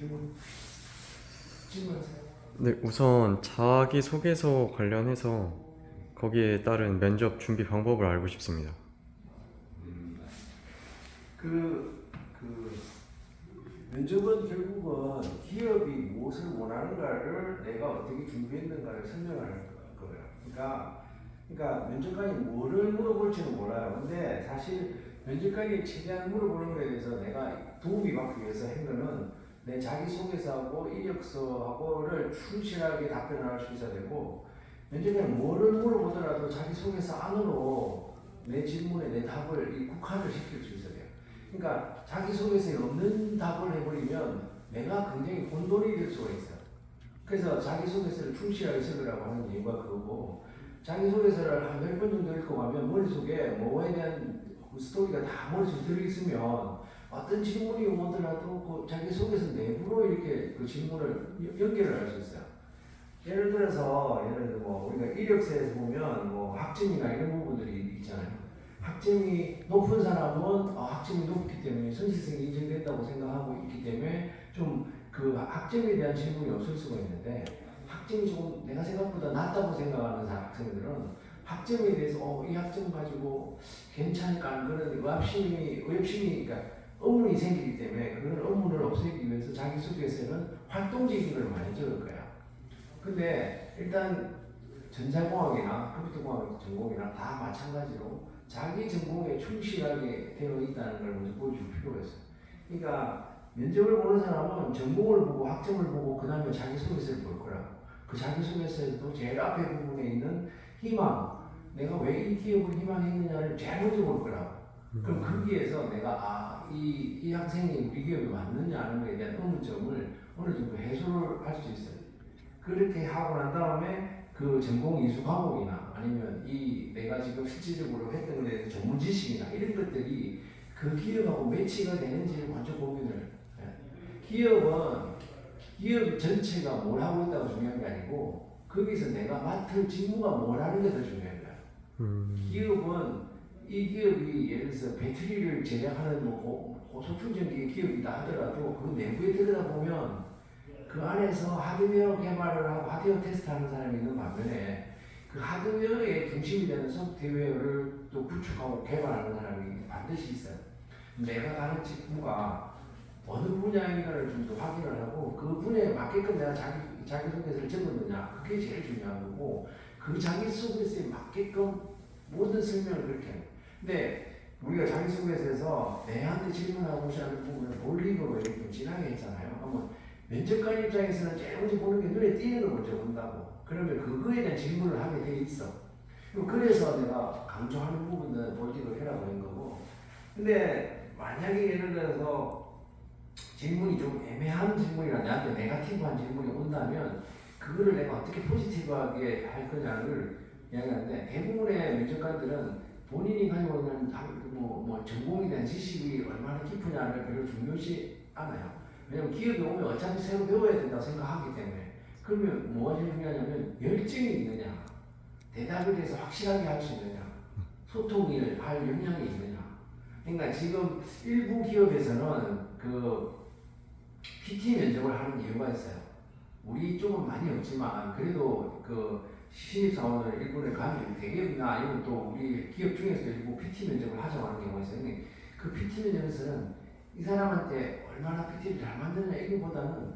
질문 질문하세요. 네, 우선 자기 소개서 관련해서 거기에 따른 면접 준비 방법을 알고 싶습니다. 그, 그 면접은 결국은 기업이 무엇을 원하는가를 내가 어떻게 준비했는가를 설명하는 거예요. 그러니까, 그러니까 면접관이 뭐를 물어볼지는 몰라요. 근데 사실 면접관이 최대한 물어보는 거에 대해서 내가 도움이 받기 위해서 한 거는 내 자기소개서하고 이력서하고를 충실하게 답변을 할 수 있어야 되고 면접관이 뭐를 물어보더라도 자기소개서 안으로 내 질문에 내 답을 이 국한을 시킬 수 있어야 돼요. 그러니까 자기소개서에 없는 답을 해버리면 내가 굉장히 혼돈이 될 수가 있어요. 그래서 자기소개서를 충실하게 쓰으라고 하는 이유가 그거고 자기소개서를 한몇번 정도 읽고 가면 머릿속에 뭐에 대한 그 스토리가 다 머릿속에 들어있으면 어떤 질문이 오더라도 그 자기소개서 내부로 이렇게 그 질문을 연- 연결을 할 수 있어요. 예를 들어서 예를 들어 뭐 우리가 이력서에서 보면 뭐 학점이나 이런 부분들이 있잖아요. 학점이 높은 사람은 어, 학점이 높기 때문에 선시성이 인정된다고 생각하고 있기 때문에 좀 그 학점에 대한 질문이 없을 수가 있는데 학점이 조금 내가 생각보다 낮다고 생각하는 사- 학생들은 학점에 대해서 어, 이 학점 가지고 괜찮을까 하는 그런 의협심이 의협심이 그러니까 의문이 생기기 때문에 그런 의문을 없애기 위해서 자기소개서는 활동적인 걸 많이 적을 거야. 근데 일단 전자공학이나 컴퓨터공학 전공이나 다 마찬가지로 자기 전공에 충실하게 되어 있다는 걸 먼저 보여줄 필요가 있어요. 그러니까 면접을 보는 사람은 전공을 보고 학점을 보고 그 다음에 자기소개서를 볼 거라고. 그 자기소개서에서도 제일 앞에 부분에 있는 희망, 내가 왜 이 기업을 희망했느냐를 제일 먼저 볼 거라고. 그럼 거기에서 내가 아, 이, 이 학생이 우리 기업에 맞느냐 하는 것에 대한 의문점을 어느 정도 해소를 할 수 있어요. 그렇게 하고 난 다음에 그 전공 이수 과목이나 아니면 이 내가 지금 실질적으로 했던 것에 대해서 전문 지식이나 이런 것들이 그 기업하고 매치가 되는지를 먼저 고민을 해요. 기업은 기업 전체가 뭘 하고 있다고 중요한 게 아니고 거기서 내가 맡을 직무가 뭐라는 게 더 중요한 거야. 음, 기업은 이 기업이 예를 들어서 배터리를 제작하는 뭐 고- 고소충전기 기업이다 하더라도 그 내부에 들여다보면 그 안에서 하드웨어 개발을 하고 하드웨어 테스트하는 사람이 있는 반면에 그 하드웨어의 중심이 되는 소프트웨어를 또 구축하고 개발하는 사람이 반드시 있어요. 내가 가는 직무가 어느 분야인가를 좀 더 확인을 하고 그 분야에 맞게끔 내가 자기 자기소개서를 적었느냐 그게 제일 중요한 거고 그 자기소개서에 맞게끔 모든 설명을 그렇게 해요. 근데 우리가 자기소개서에서 내한테 질문하고 하는 부분을 몰릭으로 이렇게 좀 진하게 했잖아요. 그러면 면접관 입장에서는 제일 먼저 보는 게 눈에 띄는 걸 먼저 본다고. 그러면 그거에 대한 질문을 하게 돼 있어. 그래서 내가 강조하는 부분은 몰릭을 해라고 한 거고. 근데 만약에 예를 들어서 질문이 좀 애매한 질문이나 나한테 네가티브한 질문이 온다면 그거를 내가 어떻게 포지티브하게 할 거냐를 이야기하는데 대부분의 면접관들은 본인이 가지고 있는 뭐, 뭐 대한 지식이 얼마나 깊으냐를 별로 중요시 않아요. 왜냐면 기업에 오면 어차피 새로 배워야 된다고 생각하기 때문에 그러면 뭐가 제일 중요하냐면 열정이 있느냐 대답에 대해서 확실하게 할 수 있느냐 소통을 할 역량이 있느냐 그러니까 지금 일부 기업에서는 그 PT 면접을 하는 이유가 있어요. 우리 쪽은 많이 없지만 그래도 그 신입사원을 일본에 가면 대기업이나 아니면 또 우리 기업 중에서 일부 PT 면접을 하자고 하는 경우가 있어요. 그 PT 면접에서는 이 사람한테 얼마나 PT를 잘 만드냐 이거보다는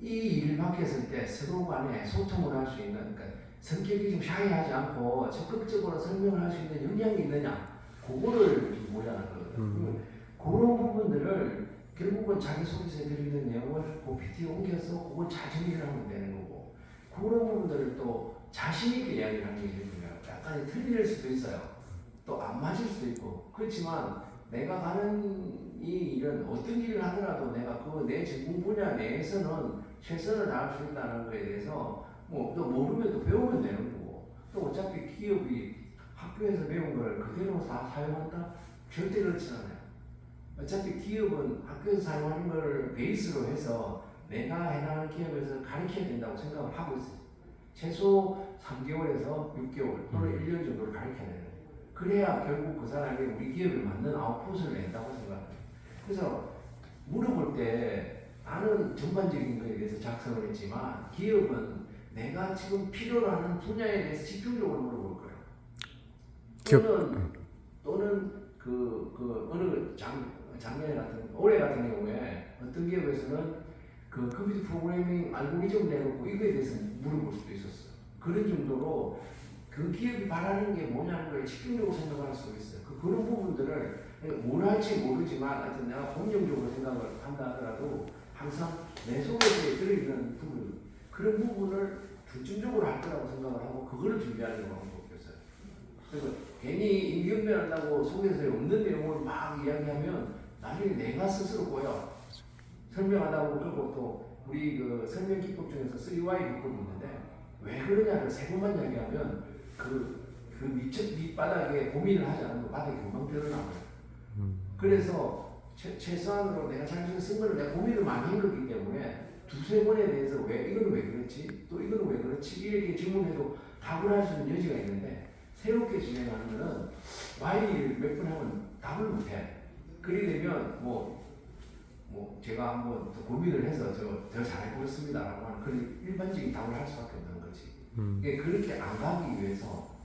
이 일을 맡겼을 때 서로 간에 소통을 할 수 있는 그러니까 성격이 좀 샤이하지 않고 적극적으로 설명을 할 수 있는 역량이 있느냐 그거를 좀 보자는 거거든요. 음. 그런 부분들을 결국은 자기소개서에 들어있는 내용을 그 PT에 옮겨서 그걸 잘 정리를 하면 되는 거고 그런 부분들을 또 자신있게 이야기를 하는 게 제일 중요해요. 약간 틀릴 수도 있어요. 또 안 맞을 수도 있고 그렇지만 내가 가는 이 일은 어떤 일을 하더라도 내가 그내 전공 분야 내에서는 최선을 다할 수 있다는 거에 대해서 뭐 또 모르면 또 배우면 되는 거고 또 어차피 기업이 학교에서 배운 걸 그대로 다 사용한다? 절대 그렇지 않아요. 어차피 기업은 학교에서 사용하는 걸 베이스로 해서 내가 해당하는 기업에서 가르쳐야 된다고 생각을 하고 있어요. 최소 3개월에서 6개월 또는 1년 정도를 가르쳐야 되는 거예요. 그래야 결국 그 사람이 우리 기업에 맞는 아웃풋을 낸다고 생각해요. 그래서 물어볼 때 나는 전반적인 거에 대해서 작성을 했지만 기업은 내가 지금 필요로 하는 분야에 대해서 집중적으로 물어볼 거예요. 또는 또는 그, 그 어느 작, 작년 같은 올해 같은 경우에 어떤 기업에서는 그 컴퓨터 프로그래밍 알고리즘 내놓고 이거에 대해서 물어볼 수도 있었어. 그런 정도로 그 기업이 바라는 게 뭐냐는 걸 집중적으로 생각할 수 있어요. 그, 그런 부분들을 뭘 할지 모르지만 하여튼 내가 본능적으로 생각을 한다 하더라도 항상 내 속에 들어있는 부분 그런 부분을 중점적으로 할 거라고 생각을 하고 그거를 준비하는 게 방법이었어요. 그래서 괜히 임기응변 한다고 속에서 없는 내용을 막 이야기하면 나중에 내가 스스로 꼬여. 설명하다고 그리고 또 우리 그 설명 기법 중에서 3Y 기법이 있는데 왜 그러냐를 세 번만 이야기하면 그, 그 밑, 밑바닥에 고민을 하지 않으면 바닥이 금방 드러나고요. 음. 그래서 최, 최소한으로 내가 자기소개 쓴 거를 내가 고민을 많이 한 거기 때문에 두세 번에 대해서 왜 이거는 왜 그렇지 또 이거는 왜 그렇지 이렇게 질문해도 답을 할 수 있는 여지가 있는데 새롭게 진행하는 거는 Y를 몇 번 하면 답을 못해 그리 되면 뭐, 뭐 제가 한번 더 고민을 해서 저더 같습니다라고 하는 그런 일반적인 답을 할 수밖에 없는 거지 음. 그렇게 안 가기 위해서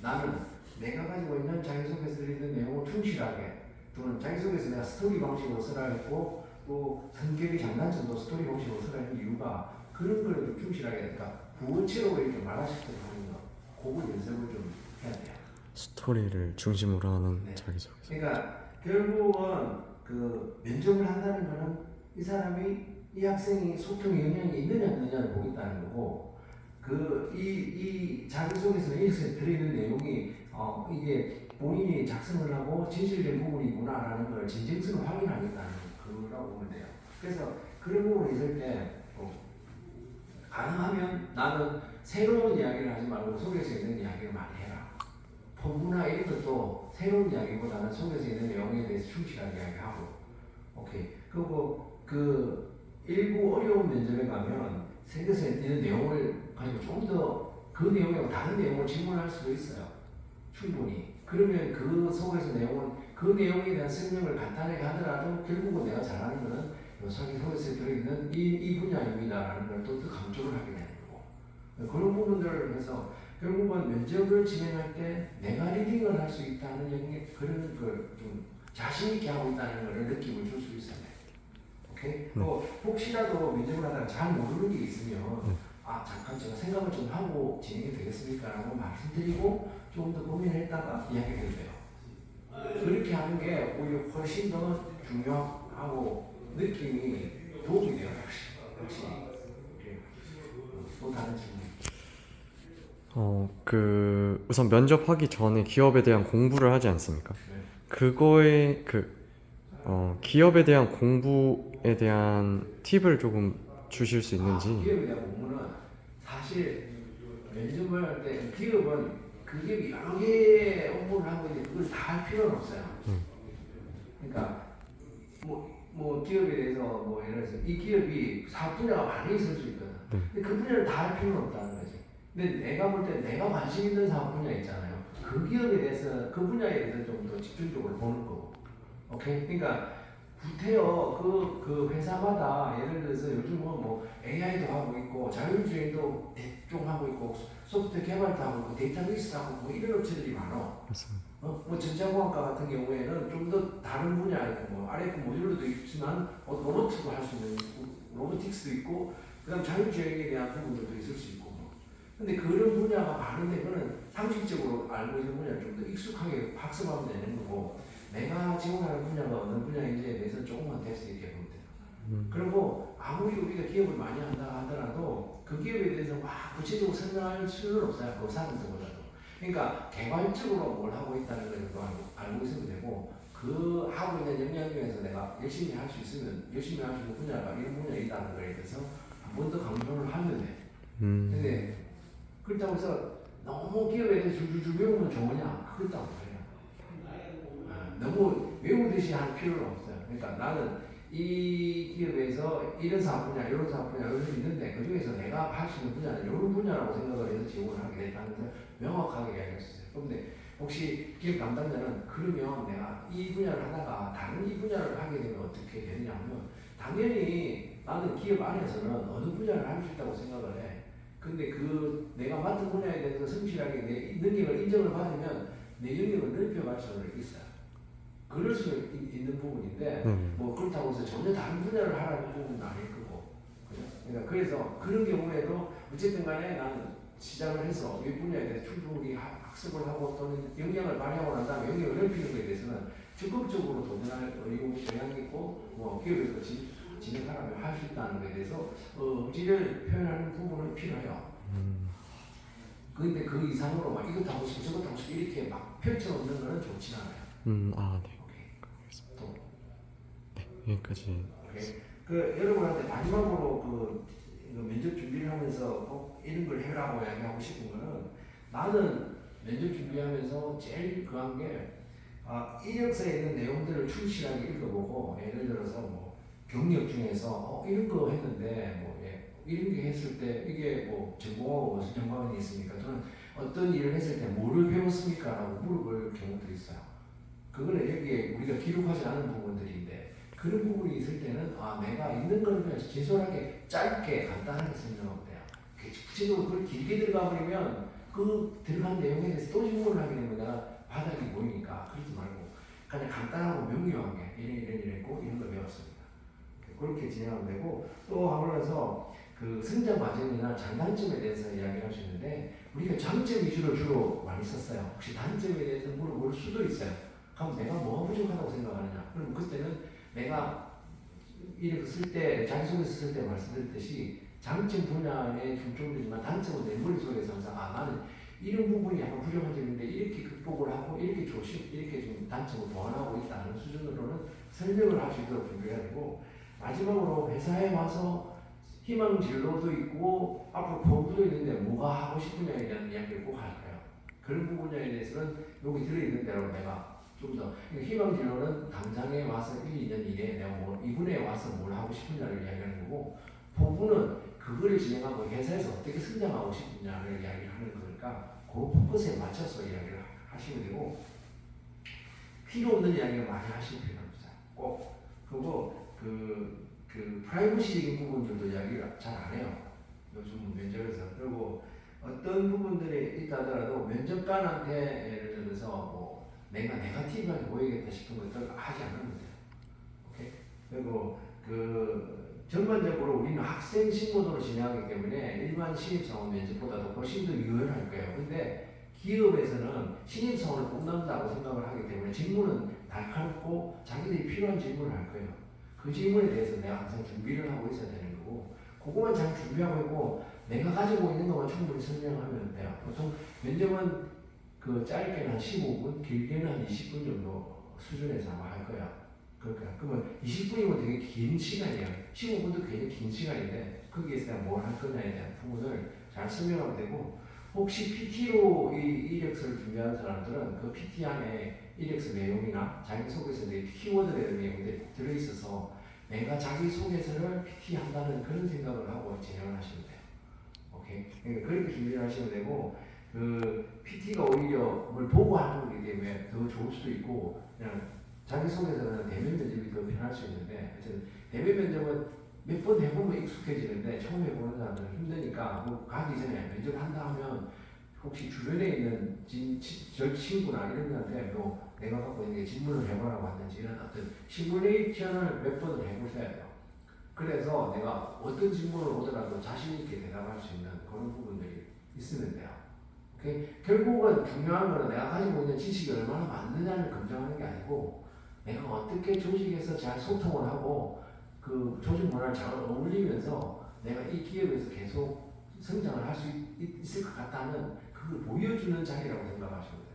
나는 내가 가지고 있는 자기소개서에 있는 내용을 충실하게 또는 자기소개서 내가 스토리 방식으로 쓰라 했고 또 성격의 장단점도 스토리 방식으로 쓰라 했는 이유가 그런 걸좀 충실하게 그러니까 부어치로 이렇게 말하시도록 하는 거 그거 연습을 좀 해야 돼요. 스토리를 중심으로 하는 네. 자기소개. 그러니까 결국은 그 면접을 한다는 거는 이 사람이 이 학생이 소통 영향이 있느냐 없느냐를 보겠다는 거고 그이 이 자기소개서에 들어있는 내용이 어 이게 본인이 작성을 하고 진실된 부분이구나라는 걸 진정성을 확인하겠다는 거라고 보면 돼요. 그래서 그런 부분이 있을 때 어, 가능하면 나는 새로운 이야기를 하지 말고 속에서 있는 이야기를 많이 해라. 포부나 이런 것도 새로운 이야기보다는 속에서 있는 내용에 대해서 충실하게 이야기하고 오케이. 그리고 그 일부 어려운 면접에 가면 속에서 있는 내용을 가지고 좀더그 내용하고 다른 내용을 질문할 수도 있어요. 충분히. 그러면 그 속에서 내용은 그 내용에 대한 설명을 간단하게 하더라도 결국은 내가 잘하는 거는 요 자기 속에서 들어있는 이, 이 분야입니다라는 걸 또 더 강조를 하게 되는 거고. 그런 부분들을 해서 결국은 면접을 진행할 때 내가 리딩을 할 수 있다는 영역 그런 걸좀 자신 있게 하고 있다는 걸 느낌을 줄 수 있어야 돼. 오케이? 또 혹시라도 면접을 하다가 잘 모르는 게 있으면 아 잠깐 제가 생각을 좀 하고 진행이 되겠습니까 라고 말씀드리고 좀더 고민했다가 이야기해도 돼요. 그렇게 하는 게 오히려 훨씬 더 중요하고 느낌이 도움이 돼요. 역시. 역시. 어, 또 다른 질문. 어, 그 우선 면접하기 전에 기업에 대한 공부를 하지 않습니까? 네. 그거에 그 어, 기업에 대한 공부에 대한 팁을 조금 주실 수 아, 있는지. 기업에 대한 공부는 사실 면접을 할 때 기업은 그 기업이 여러 개의 업무를 하고 있는데 그걸 다 할 필요는 없어요. 음. 그러니까 뭐, 뭐 기업에 대해서 뭐 예를 들어서 이 기업이 사업 분야가 많이 있을 수 있거든. 네. 근데 그 분야를 다 할 필요는 없다는 거지. 근데 내가 볼 때 내가 관심 있는 사업 분야 있잖아요. 그 기업에 대해서 그 분야에 대해서 좀 더 집중적으로 보는 거고. 오케이? 그러니까 구태여 그, 그 회사마다 예를 들어서 요즘은 뭐 AI도 하고 있고 자율주행도 좀 하고 있고 소프트웨어 개발도 하고 있고 데이터베이스도 하고 뭐 이런 업체들이 많아. 맞습니다. 어, 뭐 전자공학과 같은 경우에는 좀 더 다른 분야 있고 뭐 RF 모듈도 있지만 어, 로보트도 할 수 있는 로보틱스도 있고 그다음 자율주행에 대한 부분들도 있을 수 있고 뭐. 근데 그런 분야가 많은데 그거는 상식적으로 알고 있는 분야를 좀 더 익숙하게 학습하면 되는 거고 내가 지원하는 분야가 어느 분야인지에 대해서 조금만 테스트 이렇게 보면 돼요. 음. 그리고 아무리 우리가 기업을 많이 한다 하더라도 그 기업에 대해서 막 구체적으로 설명할 수는 없어요. 그 사람들보다도. 그러니까 개발적으로 뭘 하고 있다는 걸 알고, 있으면 되고 그 하고 있는 역량 중에서 내가 열심히 할 수 있으면 열심히 할 수 있는 분야가 이런 분야에 있다는 거에 대해서 한 번 더 강조를 하면 그렇다고 해서 너무 기업에 대해서 줄줄줄 외우면 좋으냐? 그것도 아니에요. 아, 너무 외우듯이 할 필요는 없어요. 그러니까 나는 이 기업에서 이런 사업 분야, 이런 사업 분야, 이런 게 있는데 그 중에서 내가 할 수 있는 분야는 이런 분야라고 생각을 해서 지원을 하게 됐다는 걸 명확하게 있어요. 그런데 혹시 기업 담당자는 그러면 내가 이 분야를 하다가 다른 이 분야를 하게 되면 어떻게 되느냐 하면 당연히 나는 기업 안에서는 어느 분야를 할 수 있다고 생각을 해. 근데 그 내가 맡은 분야에 대해서 성실하게 내 능력을 인정을 받으면 내 영역을 넓혀갈 수는 있어요. 그럴 수 있- 있는 부분인데 네. 뭐 그렇다고 해서 전혀 다른 분야를 하라는 부분은 아닐 거고. 그러니까 그래서 그런 경우에도 어쨌든 간에 나는 시작을 해서 이 분야에 대해서 충분히 하- 학습을 하고 또는 역량을 발휘하고 난 다음에 영역을 넓히는 것에 대해서는 적극적으로 도전할 의향이 있고 뭐 기업에서 진, 진행하라면 할 수 있다는 것에 대해서 어, 의지를 표현하는 부분은 필요해요. 음, 그런데 그 이상으로 막 이것도 하고 싶고 저것도 하고 싶고 이렇게 막 펼쳐놓는 거는 좋진 않아요. 음, 아, 네. 오케이. 또 여기까지. 오케이. 그 여러분한테 마지막으로 그 이거 면접 준비를 하면서 꼭 이런 걸 해라고 이야기하고 싶은 거는 나는 면접 준비하면서 제일 그한 게 아, 이력서에 있는 내용들을 충실하게 읽어보고 예를 들어서 뭐 경력 중에서 어, 이런 거 했는데 뭐 예, 이런 게 했을 때 이게 뭐 전공하고 무슨 연관이 있습니까? 저는 어떤 일을 했을 때 뭐를 배웠습니까? 라고 물어볼 경우도 있어요. 그거는 여기에 우리가 기록하지 않은 부분들인데 그런 부분이 있을 때는 아 내가 있는 걸 그냥 제소하게 짧게 간단하게 설명하면 돼요. 그 구체적으로 그걸 길게 들어가 버리면 그 들어간 내용에 대해서 또 질문을 하게 내가 바닥이 보이니까 그러지 말고 그냥 간단하고 명료하게 이런 이런 이랬고 이런 걸 배웠습니다. 그렇게 진행하면 되고 또 하면서 그 성장 과정이나 장단점에 대해서 이야기를 있는데 우리가 장점 위주로 주로 많이 썼어요. 혹시 단점에 대해서 물어볼 수도 있어요. 그럼 내가 뭐가 부족하다고 생각하느냐? 그럼 그때는 내가 이렇게 쓸 때, 자기소개서 쓸 때 말씀드렸듯이 장점 분야에 중점이지만 단점은 내 머릿속에서 항상 아, 나는 이런 부분이 약간 부족한 점인데 이렇게 극복을 하고 이렇게 조심, 이렇게 좀 단점을 보완하고 있다는 수준으로는 설명을 할 수 있도록 준비해야 되고 마지막으로 회사에 와서 희망 진로도 있고 앞으로 공부도 있는데 뭐가 하고 싶으냐에 대한 이야기를 꼭할 거예요. 그런 부분에 대해서는 여기 들어있는 대로 내가 좀 더 희망 진로는 당장에 와서 1, 2년 이내에 내가 뭐 이분에 와서 뭘 하고 싶은냐를 이야기하는 거고 포부는 그거를 진행하고 회사에서 어떻게 성장하고 싶느냐를 이야기를 하는 거니까 그 포커스에 맞춰서 이야기를 하시면 되고 필요 없는 이야기를 많이 하실 필요는 없어요. 꼭 그리고 그, 그 프라이버시적인 부분들도 이야기를 잘 안 해요. 요즘 면접에서 그리고 어떤 부분들이 있다 하더라도 면접관한테 예를 들어서 뭐 내가 네가티브하게 보이겠다 싶은 것들 하지 않으면 돼요. 오케이? 그리고 그 전반적으로 우리는 학생 신고도로 진행하기 때문에 일반 신입사원 면접보다도 훨씬 더 유연할 거예요. 근데 기업에서는 신입사원을 뽑는다고 생각을 하기 때문에 질문은 날카롭고 자기들이 필요한 질문을 할 거예요. 그 질문에 대해서 내가 항상 준비를 하고 있어야 되는 거고 그거만 잘 준비하고 있고 내가 가지고 있는 것만 충분히 설명하면 돼요. 보통 면접은 그 짧게는 한 15분, 길게는 한 20분 정도 수준에서 아마 할 거야. 그러니까 그러면 20분이면 되게 긴 시간이야. 15분도 굉장히 긴 시간인데 거기에서 내가 뭘 할 거냐에 대한 부분을 잘 설명하면 되고 혹시 PT로 이 이력서를 준비하는 사람들은 그 PT 안에 이력서 내용이나 자기소개서 내 키워드에 대한 내용들이 꼭 들어있어서 내가 자기 소개서를 PT 한다는 그런 생각을 하고 진행을 하시면 돼요. 오케이? 그러니까 그렇게 준비를 하시면 되고 그 PT가 오히려 뭘 보고 하는 거기 때문에 더 좋을 수도 있고 그냥 자기 소개서는 대면 면접이 더 편할 수 있는데 어쨌든 대면 면접은 몇 번 해보면 익숙해지는데 처음 해보는 사람들은 힘드니까 뭐 가기 전에 면접한다 하면 혹시 주변에 있는 진, 친구나 이런 분한테 뭐 내가 갖고 있는 게 질문을 해보라고 이런 어떤 시뮬레이션을 몇 번을 해보셔야 돼요. 그래서 내가 어떤 질문을 오더라도 자신 있게 대답할 수 있는 그런 부분들이 있으면 돼요. 오케이? 결국은 중요한 거는 내가 가지고 있는 지식이 얼마나 많느냐를 검증하는 게 아니고 내가 어떻게 조직에서 잘 소통을 하고 그 조직 문화를 잘 어울리면서 내가 이 기업에서 계속 성장을 할 수 있을 것 같다는 그걸 보여주는 자리라고 생각하시면 돼요.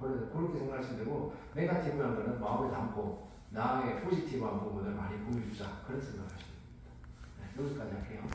그래서 그렇게 생각하시면 되고 네가티브한 거는 마음에 담고 나의 포지티브한 부분을 많이 보여주자 그런 생각하시면 됩니다. 네, 여기까지 할게요.